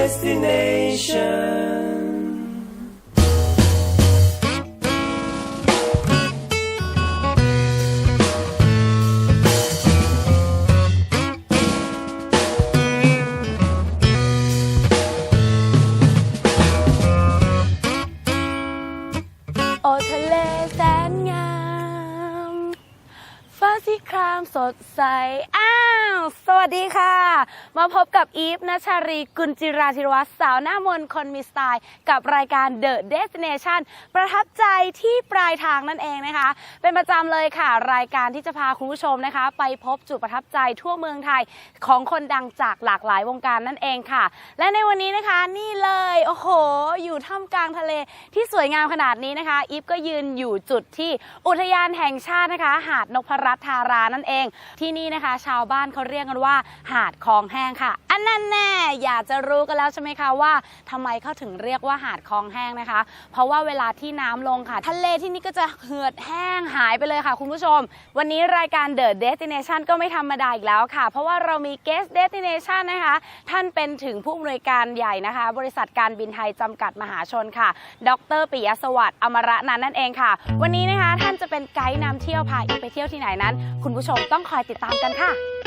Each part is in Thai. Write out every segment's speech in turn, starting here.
destination. โอทะเลแสนงาม ฟ้าสีครามสดใสอ้า สวัสดีค่ะ มาพบกับอีฟนัชารีกุลจิราธิรวัฒน์สาวหน้ามนคนมีสไตล์ กับรายการ The Destination ประทับใจที่ปลายทางนั่นเองนะคะ เป็นประจำเลยค่ะ รายการที่จะพาคุณผู้ชมนะคะ ไปพบจุดประทับใจทั่วเมืองไทยของคนดังจากหลากหลายวงการนั่นเองค่ะ และในวันนี้นะคะนี่เลยโอ้โห อยู่ท่ามกลางทะเลที่สวยงามขนาดนี้นะคะอีฟก็ยืนอยู่จุดที่อุทยานแห่งชาตินะคะ หาดนพรัตน์ธารานั่นเอง ที่นี่นะคะ ชาวบ้านเขาเรียกกันว่า หาดคลองแห้งค่ะ อันนั้นแน่อยากจะรู้กันแล้วใช่ไหมคะว่าทำไมเขาถึงเรียกว่าหาดคลองแห้งนะคะ เพราะว่าเวลาที่น้ำลงค่ะ ทะเลที่นี่ก็จะเหือดแห้งหายไปเลยค่ะ คุณผู้ชม วันนี้รายการ The Destination ก็ไม่ธรรมดาอีกแล้วค่ะ เพราะว่าเรามี Guest Destination นะคะ ท่านเป็นถึงผู้อำนวยการใหญ่นะคะ บริษัทการบินไทยจำกัดมหาชนค่ะ ดรปิยสวัสดิ์อมระนันนั่นเองค่ะ วันนี้นะคะท่านจะเป็นไกด์นำเที่ยวพาอีไปเที่ยวที่ไหนนั้น คุณผู้ชมต้องคอยติดตามกันค่ะ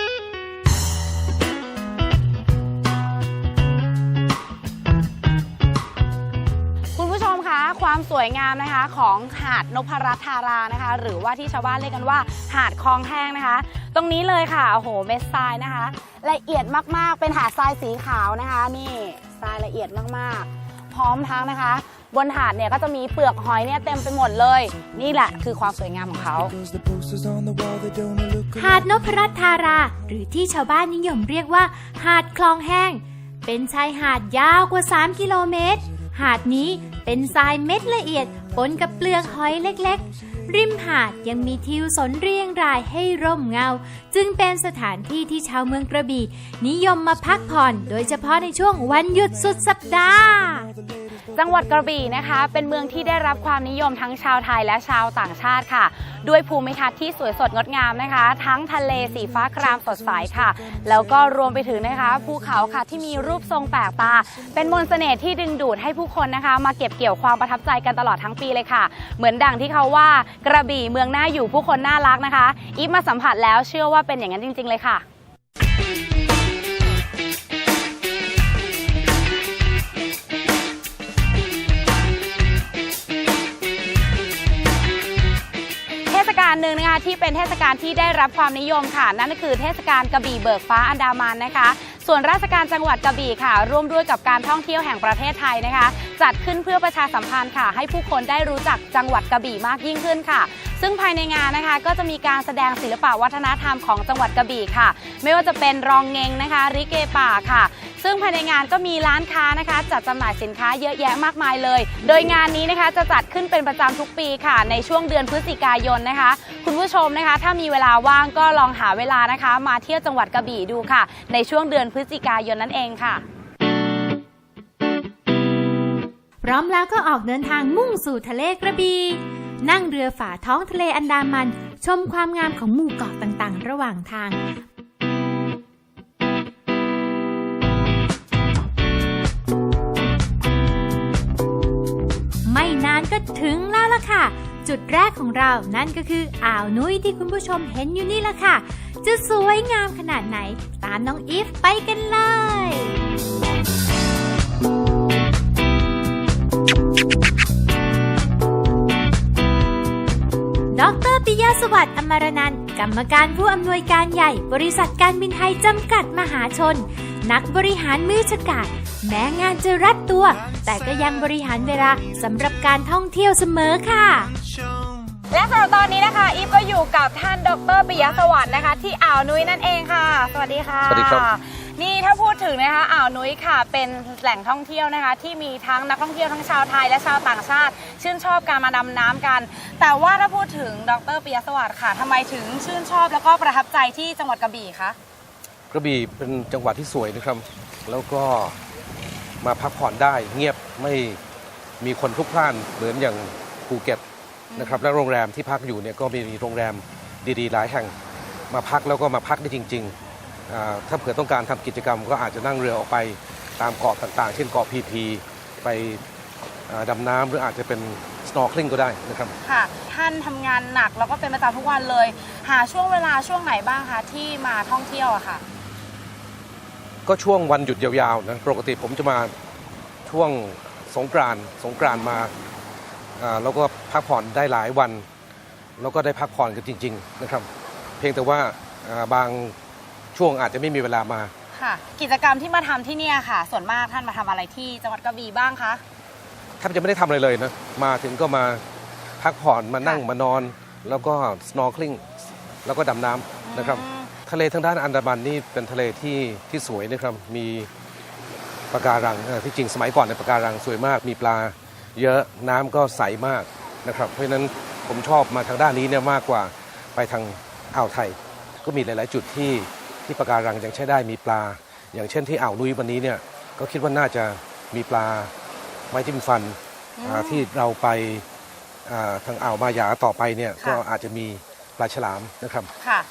ความสวยงามนะคะของหาดนพรัตธารานะคะ หรือว่าที่ชาวบ้านเรียกกันว่า หาดคลองแห้งนะคะ ตรงนี้เลยค่ะโอ้โหเม็ดทรายนะคะ ละเอียดมากๆ เป็นหาดทรายสีขาวนะคะ นี่ทรายละเอียดมากๆ พร้อมทั้งนะคะ บนหาดเนี่ยก็จะมีเปลือกหอยเนี่ยเต็มไปหมดเลย นี่แหละคือความสวยงามของเขา หาดนพรัตธารา หรือที่ชาวบ้านนิยมเรียกว่า หาดคลองแห้ง เป็นชายหาดยาวกว่า 3 กิโลเมตร หาดนี้ เป็นทรายเม็ดละเอียดปนกับเปลือกหอยเล็กๆ ริมหาดยังมีทิวสนเรียงรายให้ร่มเงา จึงเป็นสถานที่ที่ชาวเมืองกระบี่นิยมมาพักผ่อน โดยเฉพาะในช่วงวันหยุดสุดสัปดาห์ จังหวัดกระบี่นะคะ เป็นเมืองที่ได้รับความนิยมทั้งชาวไทยและชาวต่างชาติค่ะ ด้วยภูมิทัศน์ที่สวยสดงดงามนะคะ ทั้งทะเลสีฟ้าครามสดใสค่ะ แล้วก็รวมไปถึงนะคะภูเขาค่ะที่มีรูปทรงแปลกตา เป็นมนต์เสน่ห์ที่ดึงดูดให้ผู้คนนะคะ มาเก็บเกี่ยวความประทับใจกันตลอดทั้งปีเลยค่ะ เหมือนดังที่เขาว่ากระบี่เมืองน่าอยู่ผู้คนน่ารักนะคะ อีฟมาสัมผัสแล้วเชื่อว่าเป็นอย่างนั้นจริง ๆ เลยค่ะ ที่เป็นเทศกาลที่ได้รับความนิยมค่ะ นั่นก็คือเทศกาลกระบี่เบิกฟ้าอันดามันนะคะ ส่วนราชการจังหวัดกระบี่ค่ะ ร่วมด้วยกับการท่องเที่ยวแห่งประเทศไทยนะคะ จัดขึ้นเพื่อประชาสัมพันธ์ค่ะ ให้ผู้คนได้รู้จักจังหวัดกระบี่มากยิ่งขึ้นค่ะ ซึ่งภายในงานนะคะก็จะมีการแสดงศิลปะวัฒนธรรมของจังหวัดกระบี่ค่ะ ไม่ว่าจะเป็นรองเงงนะคะริเกป่าค่ะ ซึ่งภายในงานก็มีร้านค้านะคะ จัดจำหน่ายสินค้าเยอะแยะมากมายเลย โดยงานนี้นะคะจะจัดขึ้นเป็นประจำทุกปีค่ะ ในช่วงเดือนพฤศจิกายนนะคะ คุณผู้ชมนะคะ ถ้ามีเวลาว่างก็ลองหาเวลานะคะ มาเที่ยวจังหวัดกระบี่ดูค่ะ ในช่วงเดือนพฤศจิกายนนั่นเองค่ะ พร้อมแล้วก็ออกเดินทางมุ่งสู่ทะเลกระบี่นั่งเรือฝ่าท้องทะเลอันดามัน ชมความงามของหมู่เกาะต่างๆ ระหว่างทางานก็ถึงแล้วล่ะค่ะ จุดแรกของเรานั่นก็คืออ่าวนุ้ยที่คุณผู้ชมเห็นอยู่นี่ล่ะค่ะ จะสวยงามขนาดไหน ตามน้องอีฟไปกันเลยดรปิยะสวัสดิ์อมรนันท์กรรมการผู้อำนวยการใหญ่ บริษัทการบินไทยจำกัดมหาชน นักบริหารมือฉกาจแม้งานจะรัดตัว แต่ก็ยังบริหารเวลาสำหรับการท่องเที่ยวเสมอค่ะและสำหรับตอนนี้นะคะ อีฟก็อยู่กับท่านดรปิยะสวัสดิ์นะคะ ที่อ่าวนุ้ยนั่นเองค่ะ สวัสดีค่ะสวัสดีครับนี่ถ้าพูดถึงนะคะอ่าวนุ้ยค่ะ เป็นแหล่งท่องเที่ยวนะคะ ที่มีทั้งนักท่องเที่ยวทั้งชาวไทยและชาวต่างชาติ ชื่นชอบการมาดำน้ำกัน แต่ว่าถ้าพูดถึงดรปิยะสวัสดิ์ค่ะทำไมถึงชื่นชอบแล้วก็ประทับใจที่จังหวัดกระบี่คะ กระบี่เป็นจังหวัดที่สวยนะครับ แล้วก็มาพักผ่อนได้เงียบไม่มีคนพลุกพล่านเหมือนอย่างภูเก็ตนะครับและโรงแรมที่พักอยู่เนี่ยก็มีโรงแรมดีๆ หลายแห่ง มาพักแล้วก็มาพักได้จริงๆ ถ้าเผื่อต้องการทำกิจกรรม ก็อาจจะนั่งเรือออกไปตามเกาะต่างๆ เช่นเกาะพีพีไปดำน้ำหรืออาจจะเป็น snorkeling ก็ได้นะครับ ค่ะ ท่านทำงานหนักแล้วก็เป็นประจำทุกวันเลย หาช่วงเวลาช่วงไหนบ้างคะที่มาท่องเที่ยวอะค่ะ ก็ช่วงวันหยุดยาวๆนะปกติผมจะมาช่วงสงกรานต์สงกรานต์มาอ่าแล้วก็พักผ่อนได้หลายวัน แล้วก็ได้พักผ่อนกันจริง ๆ นะครับ เพียงแต่ว่าอ่าบางช่วงอาจจะไม่มีเวลามาค่ะกิจกรรมที่มาทำที่เนี่ยค่ะ ส่วนมากท่านมาทำอะไรที่จังหวัดกระบี่บ้างคะแทบจะไม่ได้ทำอะไรเลยนะมาถึงก็มาพักผ่อนมานั่งค่ะมานอน แล้วก็ snorkeling แล้วก็ดำน้ำนะครับอืม ทะเลทางด้านอันดามันนี่เป็นทะเลที่ที่สวยนะครับ มีปะการังเอ่อที่จริงสมัยก่อนในยปะการังสวยมาก มีปลาเยอะน้ำก็ใสมากนะครับ เพราะฉะนั้นผมชอบมาทางด้านนี้เนี่ยมากกว่าไปทางอ่าวไทย ก็มีหลาย ๆ จุดที่ที่ปะการังยังใช้ได้มีปลา อย่างเช่นที่อ่าวนุ้ยวันนี้เนี่ยก็คิดว่าน่าจะมีปลาไม้จิ้มฟันอ่าที่เราไปอ่าทางอ่าวมายาต่อไปเนี่ยก็อาจจะมีปลาฉลามนะครับค่ะ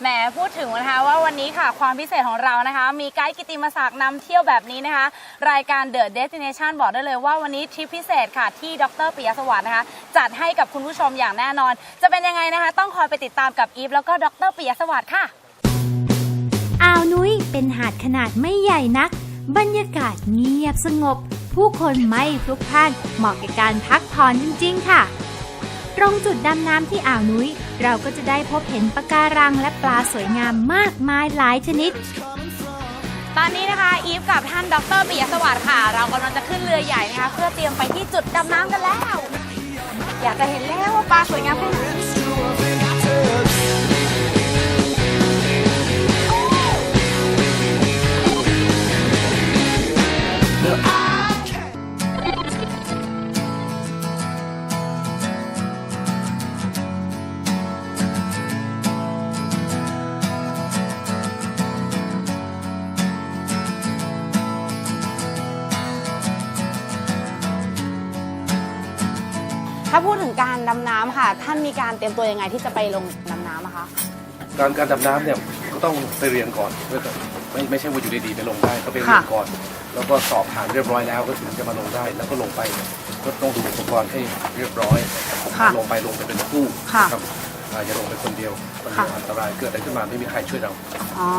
แหมพูดถึงนะคะว่าวันนี้ค่ะความพิเศษของเรานะคะ มีไกด์กิติมศักดิ์นำเที่ยวแบบนี้นะคะ รายการ The Destination บอกได้เลยว่าวันนี้ทริปพิเศษค่ะที่ดรปิยสวัสดิ์นะคะ จัดให้กับคุณผู้ชมอย่างแน่นอน จะเป็นยังไงนะคะ ต้องคอยไปติดตามกับอีฟแล้วก็ดรปิยสวัสดิ์ค่ะ อ่าวนุ้ยเป็นหาดขนาดไม่ใหญ่นัก บรรยากาศเงียบสงบ ผู้คนไม่พลุกพล่านเหมาะกับการพักผ่อนจริง ๆ ค่ะ ตรงจุดดำน้ำที่อ่าวนุ้ย เราก็จะได้พบเห็นปะการังและปลาสวยงามมากมายหลายชนิด ตอนนี้นะคะอีฟกับท่านดรปิยสวัสดิ์ค่ะ เรากำลังจะขึ้นเรือใหญ่นะคะ เพื่อเตรียมไปที่จุดดำน้ำกันแล้ว อยากจะเห็นแล้วว่าปลาสวยงามแค่ไหน ท่านมีการเตรียมตัวยังไงที่จะไปลงดำน้ำอะคะ การการดำน้ำเนี่ยก็ต้องไปเรียนก่อนไม่ไม่ไม่ใช่ว่าอยู่ดีๆไปลงได้ก็ไปเรียนค่ะก่อน แล้วก็สอบผ่านเรียบร้อยแล้วก็ถึงจะมาลงได้ แล้วก็ลงไปก็ต้องดูอุปกรณ์ให้เรียบร้อย ค่ะลงไปลงไปเป็นคู่ค่ะครับอ่าอย่าลงไปคนเดียวมันค่ะ อันตรายเกิดอะไรขึ้นมาไม่มีใครช่วยเรา อ๋อ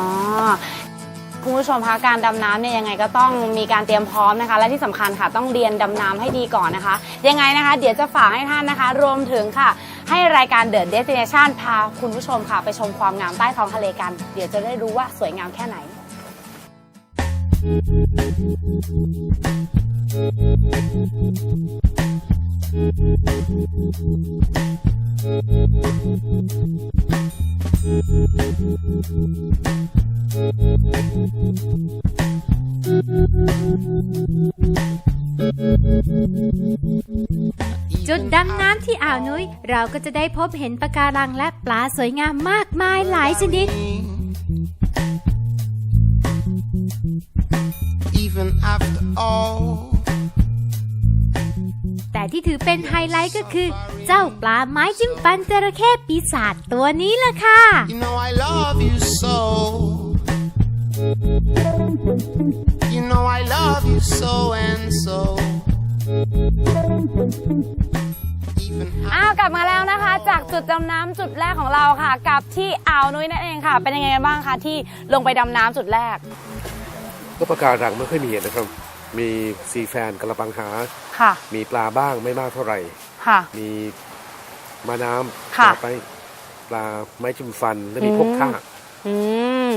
คุณผู้ชมคะการดำน้ำเนี่ยยังไงก็ต้องมีการเตรียมพร้อมนะคะ และที่สำคัญค่ะต้องเรียนดำน้ำให้ดีก่อนนะคะ ยังไงนะคะ เดี๋ยวจะฝากให้ท่านนะคะ รวมถึงค่ะ ให้รายการ The Destination พาคุณผู้ชมค่ะ ไปชมความงามใต้ท้องทะเลกัน เดี๋ยวจะได้รู้ว่าสวยงามแค่ไหน จุดดำน้ำที่อ่าวนุ้ย เราก็จะได้พบเห็นปะการังและปลาสวยงามมากมายหลายชนิด even after all. แต่ที่ถือเป็นไฮไลท์ก็คือ เจ้าปลาไม้จิ้มฟันจระเข้ปีศาจตัวนี้ล่ะค่ะ You know I love you so. You know I love you so and so. Even อ้าวกลับมาแล้วนะคะ จากจุดดำน้ำจุดแรกของเราค่ะ กับที่อ่าวนุ้ยนั่นเองค่ะ เป็นยังไงกันบ้างคะที่ลงไปดำน้ำจุดแรกก็ปะการังไม่ค่อยมีนะครับ มีซีแฟนกระปังหา ค่ะมีปลาบ้างไม่มากเท่าไหร่ ค่ะ มีมาน้ำค่ะต่อไปปลาไม้จิ้มฟันและมีพวกท่า อืม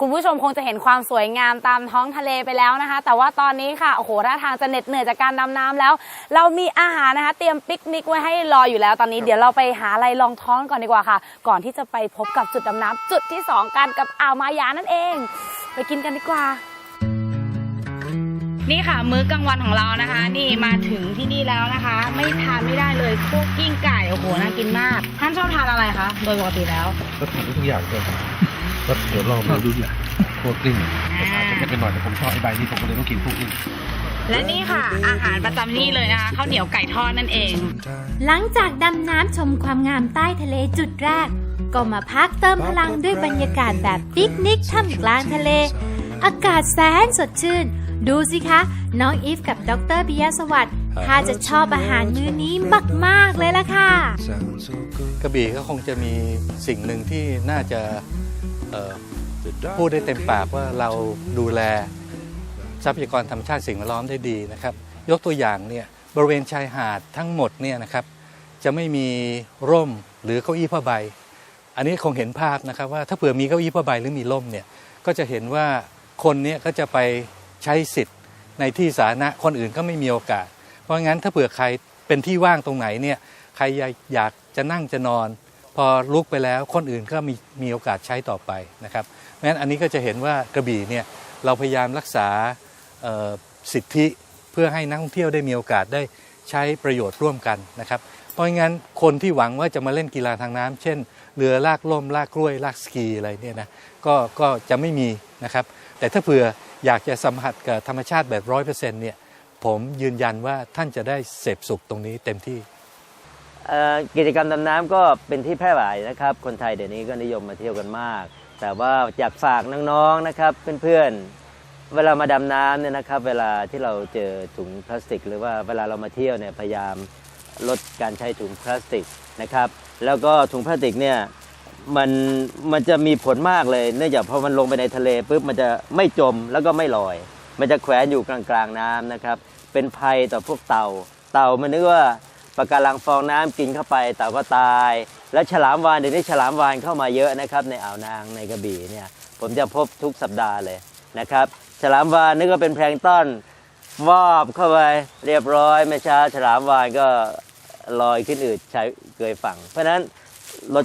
คุณผู้ชมคงจะเห็นความสวยงามตามท้องทะเลไปแล้วนะคะ แต่ว่าตอนนี้ค่ะโอ้โหท่าทางจะเหน็ดเหนื่อยจากการดำน้ำแล้ว เรามีอาหารนะคะ เตรียมปิกนิกไว้ให้รออยู่แล้วตอนนี้เดี๋ยวเราไปหาอะไรรองท้องก่อนดีกว่าค่ะ ก่อนที่จะไปพบกับจุดดำน้ำจุดที่สองกันกับอ่าวมายานั่นเอง ไปกินกันดีกว่า นี่ค่ะมื้อกลางวันของเรานะคะ นี่มาถึงที่นี่แล้วนะคะ ไม่ทานไม่ได้เลยพวกกิ้งไก่โอ้โหน่ากินมากท่านชอบทานอะไรคะโดยปกติแล้วก็ทำได้ทุกอย่างเลยก็เดี๋ยวลองมาดูอย่างพวกกลิ้งอาจจะเผ็ดไปหน่อยแต่ผมชอบไอ้ใบนี้ผมก็เลยต้องกินพวกกลิ้งและนี่ค่ะ อาหารประจำที่เลยนะคะข้าวเหนียวไก่ทอดนั่นเอง หลังจากดำน้ำชมความงามใต้ทะเลจุดแรก ก็มาพักเติมพลังด้วยบรรยากาศแบบปิกนิกท่ามกลางทะเล อากาศแสนสดชื่น ดูสิคะ น้องอีฟกับดรปิยสวัสดิ์ถ้าจะชอบอาหารมื้อนี้มาก ๆ เลยล่ะค่ะ Sounds so good. กระบี่ก็คงจะมีสิ่งหนึ่งที่น่าจะเอ่อ The dark พูดได้เต็มปากว่าเราดูแลทรัพยากรธรรมชาติสิ่งแวดล้อมได้ดีนะครับ ยกตัวอย่างเนี่ยบริเวณชายหาดทั้งหมดเนี่ยนะครับ จะไม่มีร่มหรือเก้าอี้ผ้าใบ อันนี้คงเห็นภาพนะครับว่าถ้าเผื่อมีเก้าอี้ผ้าใบหรือมีร่มเนี่ยก็จะเห็นว่าคนเนี้ก็จะไป ใช้สิทธิ์ในที่สาธารณะคนอื่นก็ไม่มีโอกาส เพราะงั้นถ้าเผื่อใครเป็นที่ว่างตรงไหนเนี่ยใครอยากจะนั่งจะนอน พอลุกไปแล้วคนอื่นก็มีมีโอกาสใช้ต่อไปนะครับเพราะฉะนั้นอันนี้ก็จะเห็นว่ากระบี่เนี่ยเราพยายามรักษาสิทธิเพื่อให้นักท่องเที่ยวได้มีโอกาสได้ใช้ประโยชน์ร่วมกันนะครับ เพราะงั้นคนที่หวังว่าจะมาเล่นกีฬาทางน้ำเช่น เรือลากล่มลากกล้วยลากสกีอะไรเนี่ยนะก็ก็จะไม่มีนะครับ แต่ถ้าเผื่อ อยากจะสัมผัสกับธรรมชาติแบบร้อยเปอร์เซ็นต์เนี่ยผมยืนยันว่าท่านจะได้เสพสุขตรงนี้เต็มที่กิจกรรมดำน้ำก็เป็นที่แพร่หลายนะครับ คนไทยเดี๋ยวนี้ก็นิยมมาเที่ยวกันมาก แต่ว่าอยากฝากน้องๆนะครับเพื่อนๆเวลามาดำน้ำเนี่ยนะครับ เวลาที่เราเจอถุงพลาสติก หรือว่าเวลาเรามาเที่ยวเนี่ยพยายามลดการใช้ถุงพลาสติกนะครับ แล้วก็ถุงพลาสติกเนี่ย มันมันจะมีผลมากเลย เนื่องจากพอมันลงไปในทะเลปุ๊บมันจะไม่จมแล้วก็ไม่ลอย มันจะแขวนอยู่กลางๆน้ำนะครับ เป็นภัยต่อพวกเต่า เต่ามันนึกว่าปะการังฟองน้ำกินเข้าไปเต่าก็ตาย แล้วฉลามวาฬเดี๋ยวนี้ฉลามวาฬเข้ามาเยอะนะครับ ในอ่าวนางในกระบี่เนี่ยผมจะพบทุกสัปดาห์เลยนะครับ ฉลามวาฬนึกว่าเป็นแพลงต้นวอบเข้าไปเรียบร้อยไม่ช้าฉลามวาฬก็ลอยขึ้นอืดใช้เกยฝั่ง เพราะฉะนั้นลด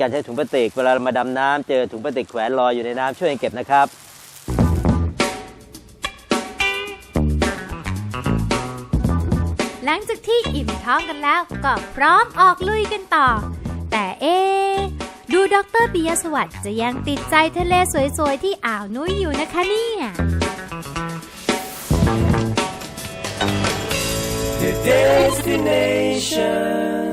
การใช้ถุงพลาสติกเวลามาดำน้ำเจอถุงพลาสติกแขวนลอยอยู่ในน้ำช่วยกันเก็บนะครับหลังจากที่อิ่มท้องกันแล้วก็พร้อมออกลุยกันต่อ แต่เอ๊ะดูดรปิยสวัสดิ์จะยังติดใจทะเลสวยๆ ที่อ่าวนุ้ยอยู่นะคะเนี่ย Your destination